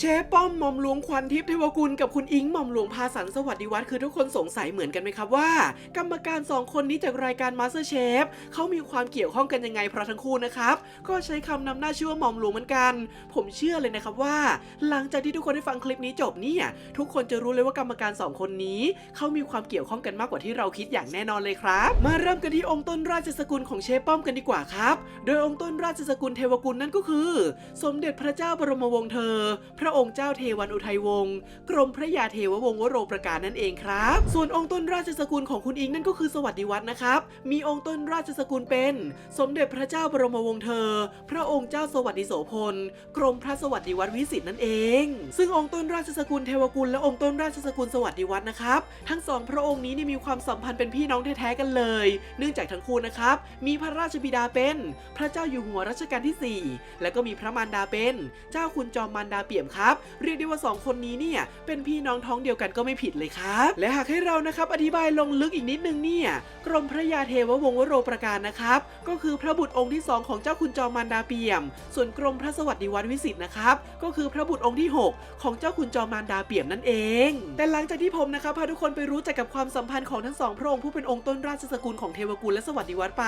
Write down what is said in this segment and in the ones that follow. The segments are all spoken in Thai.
เชฟป้อมหม่อมหลวงควันทิพย์เทวกุลกับคุณอิงหม่อมหลวงพาสันสวัสดิวัฒน์คือทุกคนสงสัยเหมือนกันไหมครับว่า กรรมการสองคนนี้จากรายการ Master Chef เขามีความเกี่ยวข้องกันยังไงเพราะทั้งคู่นะครับ ก็ใช้คำนำหน้าชื่อว่าหม่อมหลวงเหมือนกัน ผมเชื่อเลยนะครับว่า หลังจากที่ทุกคนได้ฟังคลิปนี้จบเนี่ยทุกคนจะรู้เลยว่ากรรมการสองคนนี้เขามีความเกี่ยวข้องกันมากกว่าที่เราคิดอย่างแน่นอนเลยครับ มาเริ่มกันที่องค์ต้นราชสกุลของเชฟป้อมกันดีกว่าครับ โดยองค์ต้นราชสกุลเทวกุลนั่นก็คือ สมเด็จพระเจ้าบรมวงศ์เธอพระระองค์เจ้าเทวันอุทัยวงศ์กรมพระยาเทววงศ์วโรประการนั่นเองครับ ส่วนองค์ต้นราชสกุลของคุณอิงนั่นก็คือสวัสดิวัฒน์นะครับ มีองค์ต้นราชสกุลเป็น สมเด็จพระเจ้าบรมวงศ์เธอ พระองค์เจ้าสวัสดิโสพล กรมพระสวัสดิวัฒน์วิสิตนั่นเอง ซึ่งองค์ต้นราชสกุลเทวกุลและองค์ต้นราชสกุลสวัสดิวัฒน์นะครับ ทั้งสองพระองค์นี้นี่มีความสัมพันธ์เป็นพี่น้องแท้ๆกันเลย เนื่องจากทั้งคู่นะครับ มีพระราชบิดาเป็น พระเจ้าอยู่หัวรัชกาลที่ 4 และก็มีพระมารดาเป็น เจ้าคุณจอมมารดาเปี่ยมครับ เรียกได้ว่าสองคนนี้เนี่ยเป็นพี่น้องท้องเดียวกันก็ไม่ผิดเลยครับ และหากให้เรานะครับอธิบายลงลึกอีกนิดนึงเนี่ยกรมพระยาเทววงศ์วโรประการนะครับ ก็คือพระบุตรองค์ที่สองของเจ้าคุณจอมมารดาเปี่ยม ส่วนกรมพระสวัสดิวัฒน์วิสิตนะครับก็คือพระบุตรองค์ที่ 6 ของเจ้าคุณจอมมารดาเปี่ยมนั่นเอง แต่หลังจากที่ผมนะครับพาทุกคนไปรู้จักกับความสัมพันธ์ของทั้งสองพระองค์ผู้เป็นองค์ต้นราชสกุลของเทวกุลและสวัสดิวัฒน์ไป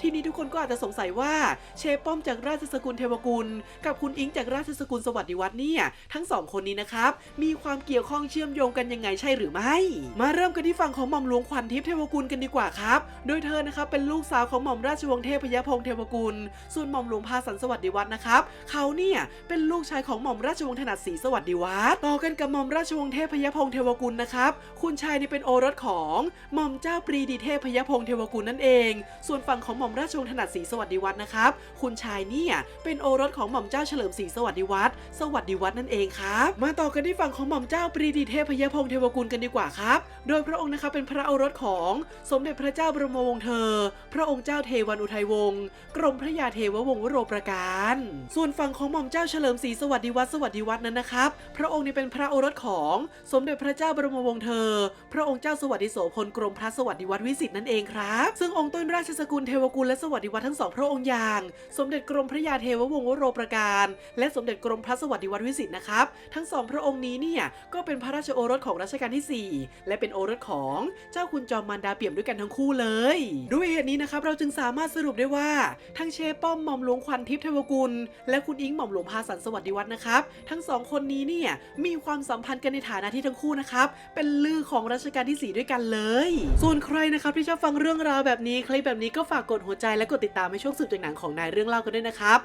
ทีนี้ทุกคนก็อาจจะสงสัยว่าเชป้อมจากราชสกุลเทวกุล กับคุณอิงจากราชสกุลสวัสดิวัฒน์เนี่ยทั้งสองคนนี้นะครับมีความเกี่ยวข้องเชื่อมโยงกันยังไงใช่หรือไม่ มาเริ่มกันที่ฝั่งของหม่อมหลวงขวัญทิพย์เทวกุลกันดีกว่าครับ โดยเธอนะครับเป็นลูกสาวของหม่อมราชวงศ์เทพยพงศ์เทวกุล ส่วนหม่อมหลวงพาสันสวัสดิวัฒน์นะครับเขาเนี่ยเป็นลูกชายของหม่อมราชวงศ์ถนัดศรีสวัสดิวัฒน์ต่อกันกับหม่อมราชวงศ์เทพยพงศ์เทวกุลนะครับคุณชายนี่เป็นโอรสของหม่อมเจ้าปรีดีเทพยพงศ์เทวกุลนั่นเอง ส่วนฝั่งของหม่อมราชวงศ์ถนัดศรีสวัสดิวัฒน์นะครับคุณชายเนี่ยเป็นโอรสของหม่อมเจ้าเฉลิมศรีสวัสดิวัฒน์สวัสดิวัฒนั่นเองครับ มาต่อกันที่ฝั่งของหม่อมเจ้าปรีดีเทพยพงศ์เทวกุลกันดีกว่าครับ โดยพระองค์นะครับเป็นพระโอรสของสมเด็จพระเจ้าบรมวงศ์เธอ พระองค์เจ้าเทวันอุทัยวงศ์กรมพระยาเทววงศ์วโรประการ ส่วนฝั่งของหม่อมเจ้าเฉลิมศรีสวัสดิวัฒน์สวัสดิวัฒน์นั้นนะครับ พระองค์นี้เป็นพระโอรสของสมเด็จพระเจ้าบรมวงศ์เธอ พระองค์เจ้าสวัสดิโสพลกรมพระสวัสดิวัฒน์วิสิตนั่นเองครับ ซึ่งองค์ต้นราชสกุลเทวกุลและสวัสดิวัฒน์ทั้งสองพระองค์อย่าง สมเด็จกรมพระยาเทววงศ์วโรประการ และสมเด็จกรมพระสวัสดิวัฒน์วิสิตนะครับ ทั้งสองพระองค์นี้เนี่ยก็เป็นพระราชโอรสของรัชกาลที่ 4 และเป็นโอรสของเจ้าคุณจอมมารดาเปี่ยมด้วยกันทั้งคู่เลย ด้วยเหตุนี้นะครับเราจึงสามารถสรุปได้ว่า ทั้งเชป้อมหม่อมหลวงควันทิพย์เทวกุล และคุณอิงหม่อมหลวงพาสันสวัสดิวัฒน์นะครับ ทั้งสองคนนี้เนี่ยมีความสัมพันธ์กันในฐานะที่ทั้งคู่นะครับเป็นลือของรัชกาลที่ 4 ด้วยกันเลย ส่วนใครนะครับที่ชอบฟังเรื่องราวแบบนี้คลิปแบบนี้ก็ฝากกดหัวใจและกดติดตามให้ช่วงสืบจากหนังของนายเรื่องเล่ากันด้วยนะครับ